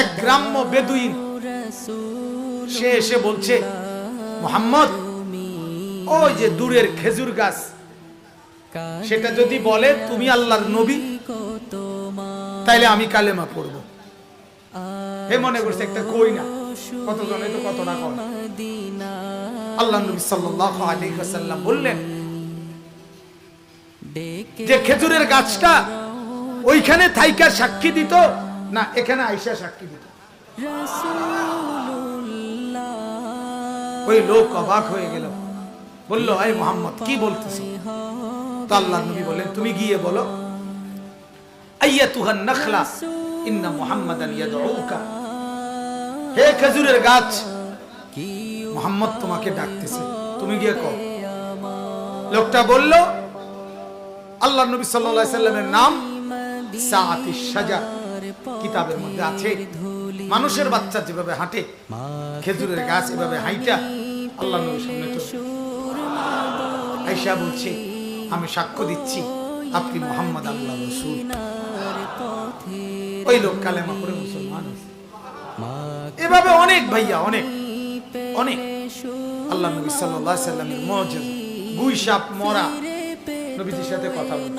এক গ্রাম্য বেদুইন সে এসে বলছে মোহাম্মদ ওই যে দূরের খেজুর গাছ সেটা যদি বলে তুমি আল্লাহর নবী তাইলে আমি কালেমা পড়ব। হে মনে করছে একটা কই না? তো কত না আল্লাহ নবী সাল্লাল্লাহু আলাইহি ওয়াসাল্লাম বললেন যে খেজুরের গাছটা ওইখানে থাইকা সাক্ষী দিত না, এখানে আইসা সাক্ষী দিত। ওই লোক অবাক হয়ে গেল। বলল আই মোহাম্মদ, কি বলতেছ? আল্লাহ নবী বলেন তুমি গিয়ে বলো, আইয়াতুহান নাখলা, ইন্না হে খেজুরের গাছ, মোহাম্মদ তোমাকে ডাকতেছে। তুমি গিয়ে কও। লোকটা বলল আল্লাহ নবী সাল্লাল্লাহু আলাইহি সাল্লামের নাম সাজা কিতাবের মধ্যে আছে। মানুষের বাচ্চা যেভাবে হাঁটে, খেজুরের গাছ এভাবে হাইটা, আল্লাহ আয়েশা বলছে, আমি সাক্ষ্য দিচ্ছি, আপনি মোহাম্মদ আল্লাহ ওই লোক কালেমা করে মুসলমান এভাবে অনেক ভাইয়া, অনেক অনেক। আল্লাহ নবী আলাইহি সাল্লামের মুজিজা গুই সাপ মরা নবীজির সাথে কথা বলে।